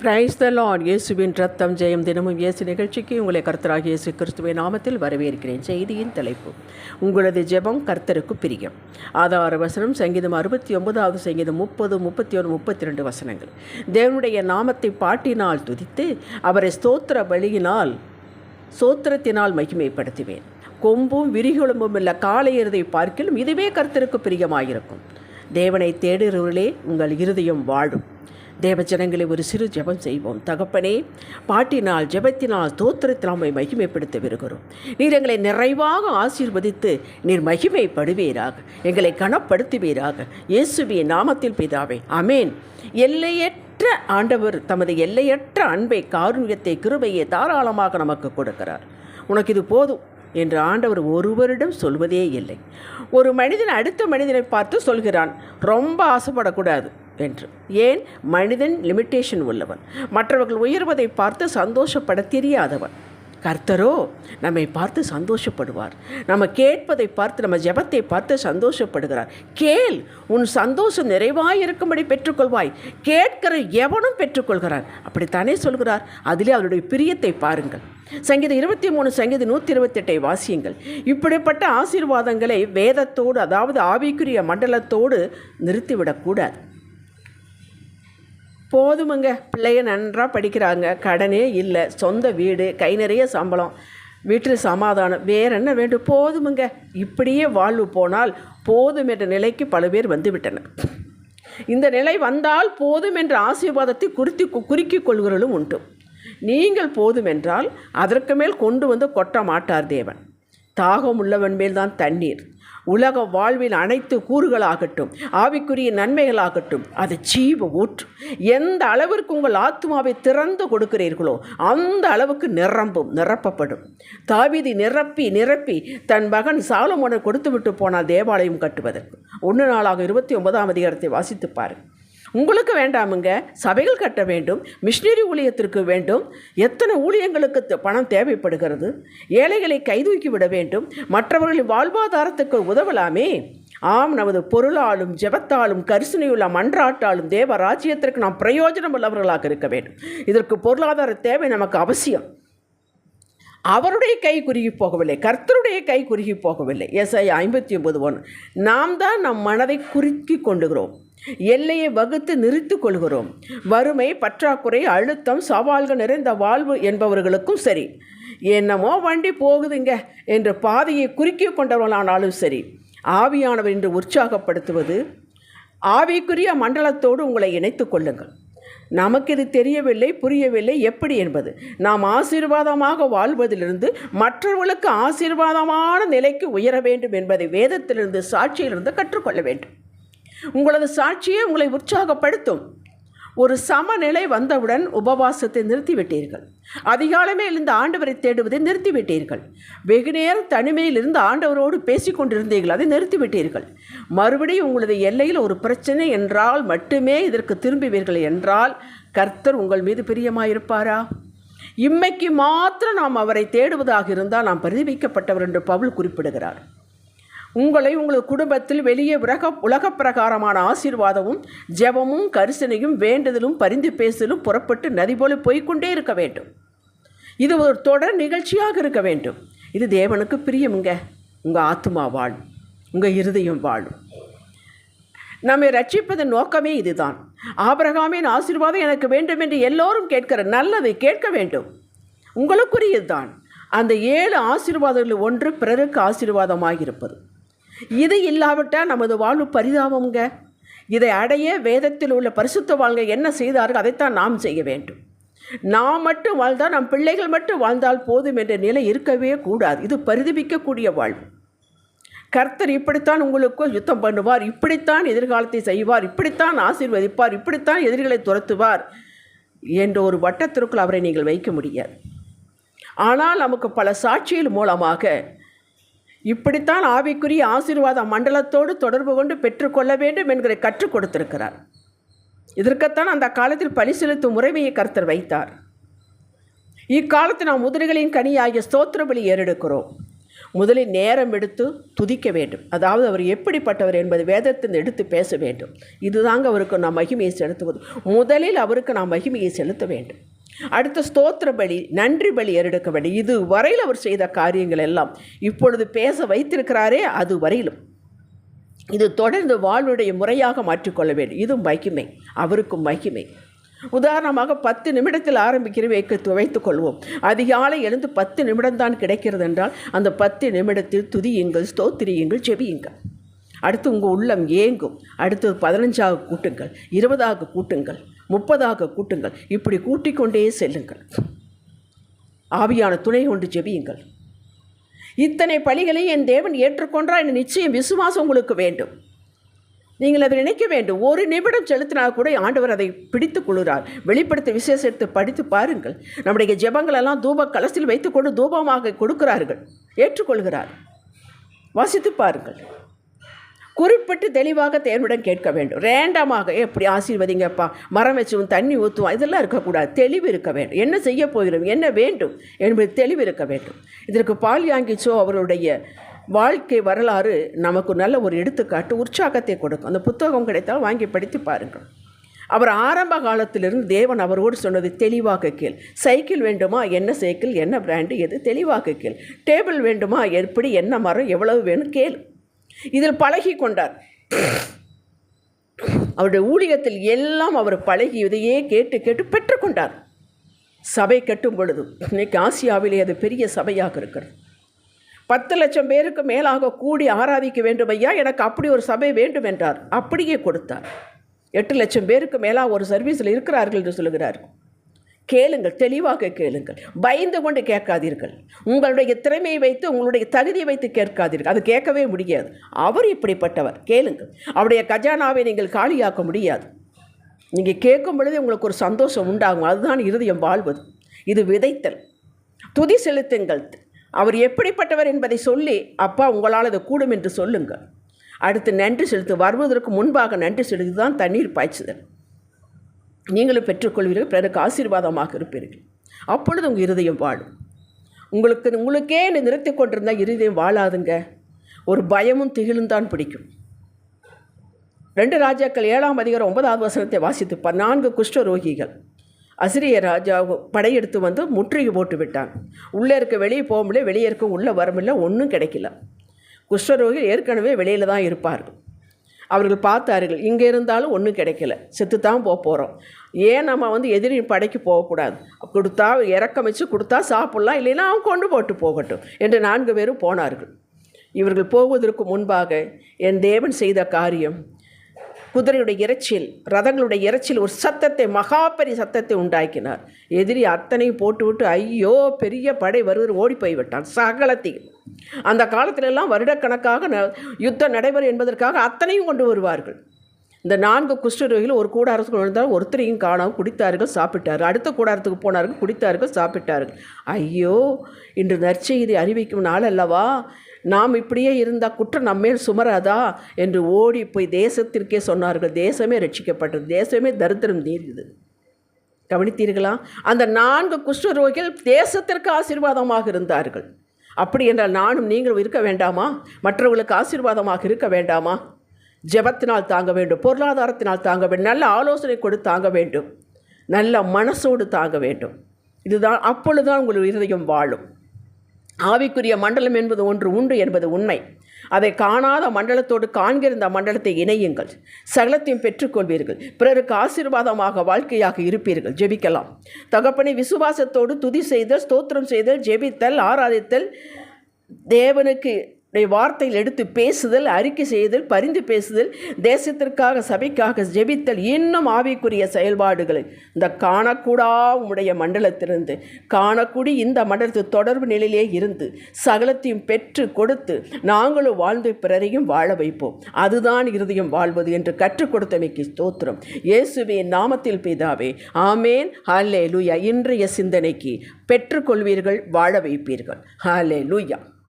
Praise the Lord இயேசுவின் ரத்தம் ஜெயம் தினமும் இயேசு நிகழ்ச்சிக்கு உங்களை கர்த்தராக இயேசு கிறிஸ்துவை நாமத்தில் வரவேற்கிறேன். செய்தியின் தலைப்பு உங்களது ஜெபம் கர்த்தருக்கு பிரியம். ஆதார வசனம் சங்கீதம் அறுபத்தி ஒன்பதாவது சங்கீதம் முப்பது முப்பத்தி ஒன்று முப்பத்தி ரெண்டு வசனங்கள். தேவனுடைய நாமத்தை பாட்டினால் துதித்து அவரை ஸ்தோத்திர வழியினால் சோத்திரத்தினால் மகிமைப்படுத்துவேன். கொம்பும் விரிகொழும்பும் உள்ள காளையரதை பார்க்கிலும் இதுவே கர்த்தருக்கு பிரியமாயிருக்கும். தேவனை தேடுகிறவர்களே உங்கள் இருதயம் வாழும். தேவ ஜனங்களை ஒரு சிறு ஜெபம் செய்வோம். தகப்பனே பாட்டினால் ஜெபத்தினால் தோத்திரத்தில் நம்மை மகிமைப்படுத்த விருகிறோம் நீர் எங்களை நிறைவாக ஆசீர்வதித்து நீர் மகிமைப்படுவீராக. எங்களை கனப்படுத்துவீராக. இயேசுவின் நாமத்தில் பிதாவே அமேன் எல்லையற்ற ஆண்டவர் தமது எல்லையற்ற அன்பை காருண்யத்தை கிருபையை தாராளமாக நமக்கு கொடுக்கிறார். உனக்கு இது போதும் என்று ஆண்டவர் ஒருவரிடம் சொல்வதே இல்லை. ஒரு மனிதன் அடுத்த மனிதனை பார்த்து சொல்கிறான் ரொம்ப ஆசைப்படக்கூடாது. என்று. ஏன்? மனிதன் லிமிட்டேஷன் உள்ளவன். மற்றவர்கள் உயர்வதை பார்த்து சந்தோஷப்பட தெரியாதவன். கர்த்தரோ நம்மை பார்த்து சந்தோஷப்படுவார். நம்ம கேட்பதை பார்த்து நம்ம ஜெபத்தை பார்த்து சந்தோஷப்படுகிறார். கேள் உன் சந்தோஷம் நிறைவாய் இருக்கும்படி பெற்றுக்கொள்வாய். கேட்கிற எவனும் பெற்றுக்கொள்கிறான். அப்படித்தானே சொல்கிறார். அதிலே அவருடைய பிரியத்தை பாருங்கள். சங்கீதம் இருபத்தி மூணு சங்கீதம் நூற்றி இருபத்தெட்டை வாசியுங்கள். இப்படிப்பட்ட ஆசீர்வாதங்களை வேதத்தோடு அதாவது ஆவிக்குரிய மண்டலத்தோடு நிறுத்திவிடக்கூடாது. போதுமுங்க. பிள்ளைய நன்றாக படிக்கிறாங்க. கடனே இல்லை. சொந்த வீடு கை நிறைய சம்பளம். வீட்டில் சமாதானம். வேற என்ன வேண்டும்? போதுமுங்க. இப்படியே வாழ்வு போனால் போதும் என்ற நிலைக்கு பல பேர் வந்து விட்டனர் இந்த நிலை வந்தால் போதும் என்ற ஆசீர்வாதத்தை குறித்து குறுக்கிக் கொள்கிறவர்களும் உண்டு. நீங்கள் போதும் என்றால் அதற்கு மேல் கொண்டு வந்து கொட்ட மாட்டார் தேவன். தாகம் உள்ளவன் மேல்தான் தண்ணீர். உலக வாழ்வில் அனைத்து கூறுகளாகட்டும் ஆவிக்குரிய நன்மைகளாகட்டும் அது ஜீவ ஊற்று. எந்த அளவிற்கு உங்கள் ஆத்மாவை திறந்து கொடுக்கிறீர்களோ அந்த அளவுக்கு நிரம்பும் நிரப்பப்படும். தாவிதி நிரப்பி நிரப்பி தன் மகன் சாலமோனை கொடுத்து விட்டு போனால் தேவாலயம் கட்டுவதற்கு. ஒன்று நாளாக இருபத்தி ஒன்பதாம் அதிகாரத்தை வாசித்து பாருங்கள். உங்களுக்கு வேண்டாமுங்க. சபைகள் கட்ட வேண்டும். மிஷினரி ஊழியத்திற்கு வேண்டும். எத்தனை ஊழியங்களுக்கு த- பணம் தேவைப்படுகிறது? ஏழைகளை கைதூக்கி விட வேண்டும். மற்றவர்களின் வாழ்வாதாரத்துக்கு உதவலாமே. ஆம் நமது பொருளாலும் ஜெபத்தாலும் கரிசனையுள்ள மன்றாட்டாலும் தேவ ராஜ்யத்திற்கு நாம் பிரயோஜனம் உள்ளவர்களாக இருக்க வேண்டும். இதற்கு பொருளாதார தேவை நமக்கு அவசியம். அவருடைய கை குறுகி போகவில்லை. கர்த்தருடைய கை குறுகி போகவில்லை. எஸ்ஐ ஐம்பத்தி ஒன்பது ஒன்று. நாம் தான் நம் மனதை குறுக்கி கொண்டுகிறோம். எல்லையை வகுத்து நிறுத்திக் கொள்கிறோம். வறுமை பற்றாக்குறை அழுத்தம் சவால்கள் நிறைந்த வாழ்வு என்பவர்களுக்கும் சரி. என்னமோ வண்டி போகுதுங்க என்று பாதையை குறுக்கி கொண்டவர்களானாலும் சரி. ஆவியானவர் என்று உற்சாகப்படுத்துவது ஆவிக்குரிய மண்டலத்தோடு உங்களை இணைத்துக் கொள்ளுங்கள். நமக்கு இது தெரியவில்லை புரியவில்லை எப்படி என்பது. நாம் ஆசீர்வாதமாக வாழ்வதிலிருந்து மற்றவர்களுக்கு ஆசீர்வாதமான நிலைக்கு உயர வேண்டும் என்பதை வேதத்திலிருந்து சாட்சியிலிருந்து கற்றுக்கொள்ள வேண்டும். உங்களது சாட்சியே உங்களை உற்சாகப்படுத்தும். ஒரு சமநிலை வந்தவுடன் உபவாசத்தை நிறுத்திவிட்டீர்கள். அதிகாலமே இருந்து ஆண்டவரை தேடுவதை நிறுத்திவிட்டீர்கள். வெகு நேரம் தனிமையில் இருந்து ஆண்டவரோடு பேசிக்கொண்டிருந்தீர்கள் அதை நிறுத்திவிட்டீர்கள். மறுபடியும் உங்களது எல்லையில் ஒரு பிரச்சனை என்றால் மட்டுமே இதற்கு திரும்புவீர்கள் என்றால் கர்த்தர் உங்கள் மீது பிரியமாயிருப்பாரா? இம்மைக்கு மாத்திரம் நாம் அவரை தேடுவதாக இருந்தால் நாம் பிரதிபிக்கப்பட்டவர் என்று பவுல் குறிப்பிடுகிறார். உங்களை உங்கள் குடும்பத்தில் வெளியே உலக உலக பிரகாரமான ஆசீர்வாதமும் ஜெபமும் கரிசனையும் வேண்டுதலும் பரிந்து பேசலும் புறப்பட்டு நதி போல போய்க்கொண்டே இருக்க வேண்டும். இது ஒரு தொடர் நிகழ்ச்சியாக இருக்க வேண்டும். இது தேவனுக்கு பிரியமுங்க. உங்கள் ஆத்மா வாழும் உங்கள் இருதயம் வாழும் நம்மை ரட்சிப்பதன் நோக்கமே இதுதான். ஆபிரகாமின் ஆசீர்வாதம் எனக்கு வேண்டும் என்று எல்லோரும் கேட்கிற நல்லதை கேட்க வேண்டும். உங்களுக்குரியதுதான். அந்த ஏழு ஆசீர்வாதங்களில் ஒன்று பிறருக்கு ஆசீர்வாதமாக இருப்பது. இது இல்லாவிட்டால் நமது வாழ்வு பரிதாபம்ங்க. இதை அடைய வேதத்தில் உள்ள பரிசுத்த வாழ்க என்ன செய்தார்கள்? அதைத்தான் நாம் செய்ய வேண்டும். நாம் மட்டும் வாழ்ந்தால் நம் பிள்ளைகள் மட்டும் வாழ்ந்தால் போதும் என்ற நிலை இருக்கவே கூடாது. இது பரிதபிக்கக்கூடிய வாழ்வு. கர்த்தர் இப்படித்தான் உங்களுக்கு யுத்தம் பண்ணுவார் இப்படித்தான் எதிர்காலத்தை செய்வார் இப்படித்தான் ஆசீர்வதிப்பார் இப்படித்தான் எதிரிகளை துரத்துவார் என்ற ஒரு வட்டத்திற்குள் அவரை நீங்கள் வைக்க முடியாது. ஆனால் நமக்கு பல சாட்சிகள் மூலமாக இப்படித்தான் ஆவிக்குரிய ஆசீர்வாத மண்டலத்தோடு தொடர்பு கொண்டு பெற்றுக்கொள்ள வேண்டும் என்கிற கற்றுக் கொடுத்திருக்கிறார். இதற்குத்தான் அந்த காலத்தில் பலி செலுத்தும் முறைமையை கர்த்தர் வைத்தார். இக்காலத்தில் நாம் முதல்களின் கனியாகிய ஸ்தோத்திர பலி ஏறெடுக்கிறோம். முதலில் நேரம் எடுத்து துதிக்க வேண்டும். அதாவது அவர் எப்படிப்பட்டவர் என்பது வேதத்தில் எடுத்து பேச வேண்டும். இதுதாங்க அவருக்கு நாம் மகிமையை செலுத்துவது. முதலில் அவருக்கு நாம் மகிமையை செலுத்த வேண்டும். அடுத்த ஸ்தோத்திர பலி நன்றி பலி எருடுக்க வேண்டும். இது வரையில் அவர் செய்த காரியங்கள் எல்லாம் இப்பொழுது பேச வைத்திருக்கிறாரே அது வரையிலும் இது தொடர்ந்து வாழ்வுடைய முறையாக மாற்றிக்கொள்ள வேண்டும். இதுவும் மகிமை அவருக்கும் மகிமை. உதாரணமாக பத்து நிமிடத்தில் ஆரம்பிக்கிற வைக்க கொள்வோம். அதிகாலை எழுந்து பத்து நிமிடம்தான் கிடைக்கிறது என்றால் அந்த பத்து நிமிடத்தில் துதியுங்கள் ஸ்தோத்திரியுங்கள் செவியுங்கள் அடுத்து உங்கள் உள்ளம் ஏங்கும். அடுத்தது பதினஞ்சாக கூட்டுங்கள் இருபதாக கூட்டுங்கள். முப்பதாக கூட்டுங்கள். இப்படி கூட்டிக்கொண்டே செல்லுங்கள். ஆவியான துணை கொண்டு ஜெபியுங்கள். இத்தனை பலிகளை என் தேவன் ஏற்றுக்கொண்டால் என் நிச்சயம் விசுவாசம் உங்களுக்கு வேண்டும். நீங்கள் அதை நினைக்க வேண்டும். ஒரு நிமிடம் செலுத்தினால் கூட ஆண்டவர் அதை பிடித்து கொள்கிறார் வெளிப்படுத்த விசேஷத்தை படித்து பாருங்கள். நம்முடைய ஜெபங்களெல்லாம் தூப கலசில் வைத்துக்கொண்டு தூபமாக கொடுக்கிறார்கள். ஏற்றுக்கொள்கிறார். வாசித்து பாருங்கள். குறிப்பிட்டு தெளிவாக தேவனிடம் கேட்க வேண்டும். ரேண்டமாக எப்படி ஆசீர்வதிங்கப்பா. மரம் வச்சும் தண்ணி ஊற்றுவோம் இதெல்லாம் இருக்கக்கூடாது. தெளிவு இருக்க வேண்டும். என்ன செய்ய போகிறோம்? என்ன வேண்டும்? என்பது தெளிவு இருக்க வேண்டும். இதற்கு பால் யாங்கிச்சோ அவருடைய வாழ்க்கை வரலாறு நமக்கு நல்ல ஒரு எடுத்துக்காட்டு உற்சாகத்தை கொடுக்கும். அந்த புத்தகம் கிடைத்தால் வாங்கி படித்து பாருங்கள். அவர் ஆரம்ப காலத்திலிருந்து தேவன் அவரோடு சொன்னது தெளிவாக கேள். சைக்கிள் வேண்டுமா? என்ன சைக்கிள்? என்ன பிராண்டு? எது? தெளிவாக கேள். டேபிள் வேண்டுமா? எப்படி? என்ன மரம்? எவ்வளவு வேணும்? கேள். இதில் பழகி கொண்டார். அவருடைய ஊழியத்தில் எல்லாம் அவர் பழகி இதையே கேட்டு கேட்டு பெற்றுக்கொண்டார் சபை கட்டும் பொழுது இன்னைக்கு ஆசியாவிலே அது பெரிய சபையாக இருக்கிறது. பத்து லட்சம் பேருக்கு மேலாக கூடி ஆராதிக்க வேண்டும் ஐயா எனக்கு அப்படி ஒரு சபை வேண்டும் என்றார். அப்படியே கொடுத்தார். எட்டு லட்சம் பேருக்கு மேலாக ஒரு சர்வீஸில் இருக்கிறார்கள் என்று சொல்லுகிறார். கேளுங்கள் தெளிவாக கேளுங்கள். பயந்து கொண்டு கேட்காதீர்கள். உங்களுடைய திறமையை வைத்து உங்களுடைய தகுதியை வைத்து கேட்காதீர்கள். அது கேட்கவே முடியாது. அவர் இப்படிப்பட்டவர். கேளுங்கள். அவருடைய கஜானாவை நீங்கள் காலியாக்க முடியாது. நீங்கள் கேட்கும் பொழுதே உங்களுக்கு ஒரு சந்தோஷம் உண்டாகும். அதுதான் இருதயம் வாழ்வது. இது விதைத்தல். துதி செலுத்துங்கள். அவர் எப்படிப்பட்டவர் என்பதை சொல்லி அப்பா உங்களால் அது கூடும் என்று சொல்லுங்கள். அடுத்து நன்றி செலுத்து வருவதற்கு முன்பாக நன்றி செலுத்து தான் தண்ணீர் பாய்ச்சுதல். நீங்களும் பெற்றுக்கொள்வீர்கள் பிறருக்கு ஆசீர்வாதமாக இருப்பீர்கள். அப்பொழுது உங்கள் இருதயம் வாழும். உங்களுக்கு உங்களுக்கே என்னை நிறுத்தி கொண்டிருந்தால் இருதயம் வாழாதுங்க. ஒரு பயமும் திகிலும் தான் பிடிக்கும். ரெண்டு ராஜாக்கள் ஏழாம் அதிகாரம் ஒன்பதாவது வசனத்தை வாசித்து நான்கு குஷ்டரோகிகள் அசிரிய ராஜா படையெடுத்து வந்து முற்றுகை போட்டு விட்டான். உள்ளே இருக்க வெளியே போக முடியல வெளியே இருக்க உள்ளே வரமில்லை ஒன்றும் கிடைக்கல. குஷ்டரோகிகள் ஏற்கனவே வெளியில் தான் இருப்பார்கள். அவர்கள் பார்த்தார்கள் இங்கே இருந்தாலும் ஒன்றும் கிடைக்கல செத்து தான் போக போகிறோம் ஏன் நம்ம வந்து எதிரி படைக்கு போகக்கூடாது? கொடுத்தா இறக்கம் வச்சு கொடுத்தா சாப்பிட்லாம் இல்லைன்னா அவன் கொண்டு போட்டு போகட்டும் என்று நான்கு பேரும் போனார்கள். இவர்கள் போவதற்கு முன்பாக என் தேவன் செய்த காரியம் குதிரையுடைய இறைச்சியில் ரதங்களுடைய இறைச்சியில் ஒரு சத்தத்தை மகாபரி சத்தத்தை உண்டாக்கினார். எதிரி அத்தனையும் போட்டுவிட்டு ஐயோ பெரிய படை வருவது ஓடி போய்விட்டான் சகலத்தையும். அந்த காலத்திலெல்லாம் வருடக்கணக்காக ந யுத்தம் நடைபெறும் என்பதற்காக அத்தனையும் கொண்டு வருவார்கள். இந்த நான்கு குஷ்டரோகிகள் ஒரு கூடாரத்துக்கு விழுந்தால் ஒருத்தரையும் காணாமல் குடித்தார்கள் சாப்பிட்டார்கள். அடுத்த கூடாரத்துக்கு போனார்கள் குடித்தார்கள் சாப்பிட்டார்கள். ஐயோ இன்று நற்செய்தி அறிவிக்கும் நாள் அல்லவா நாம் இப்படியே இருந்தால் குற்றம் நம்மேல் சுமராதா? என்று ஓடி போய் தேசத்திற்கே சொன்னார்கள். தேசமே ரட்சிக்கப்பட்டது. தேசமே தரித்திரம் தீர்ந்தது. கவனித்தீர்களா? அந்த நான்கு குஷ்டரோகிகள் தேசத்திற்கு ஆசீர்வாதமாக இருந்தார்கள். அப்படி என்றால் நானும் நீங்களும் இருக்க வேண்டாமா? மற்றவர்களுக்கு ஆசீர்வாதமாக இருக்க வேண்டாமா? ஜெபத்தினால் தாங்க வேண்டும் பொருளாதாரத்தினால் தாங்க வேண்டும் நல்ல ஆலோசனை கொடு தாங்க வேண்டும் நல்ல மனசோடு தாங்க வேண்டும். இதுதான் அப்பொழுதுதான் உங்கள் இருதயம் வாழும். ஆவிக்குரிய மண்டலம் என்பது ஒன்று உண்டு என்பது உண்மை. அதை காணாத மண்டலத்தோடு காண்கிற இந்த மண்டலத்தை இணையுங்கள். சகலத்தையும் பெற்றுக்கொள்வீர்கள். பிறருக்கு ஆசீர்வாதமாக வாழ்க்கையாக இருப்பீர்கள். ஜெபிக்கலாம். தகப்பனை விசுவாசத்தோடு துதி செய்தல் ஸ்தோத்திரம் செய்தல் ஜெபித்தல் ஆராதித்தல் தேவனுக்கு வார்த்தையில் எடுத்து பேசுதல் அறிக்கை செய்தல் பரிந்து பேசுதல் தேசத்திற்காக சபைக்காக ஜெபித்தல் இன்னும் ஆவிக்குரிய செயல்பாடுகளை. இந்த காணக்கூடா உடைய மண்டலத்திலிருந்து. காணக்கூடி இந்த மண்டலத்தில் தொடர்பு நிலையிலே இருந்து சகலத்தையும் பெற்று கொடுத்து நாங்களும் வாழ்ந்து பிறரையும் வாழ வைப்போம். அதுதான் இறுதியும் வாழ்வது என்று கற்றுக் கொடுத்தமைக்கு ஸ்தோத்திரம். இயேசுவின் நாமத்தில் பிதாவே ஆமேன். ஹாலே லூயா இன்றைய சிந்தனைக்கு பெற்றுக்கொள்வீர்கள் வாழ வைப்பீர்கள். ஹாலே லூயா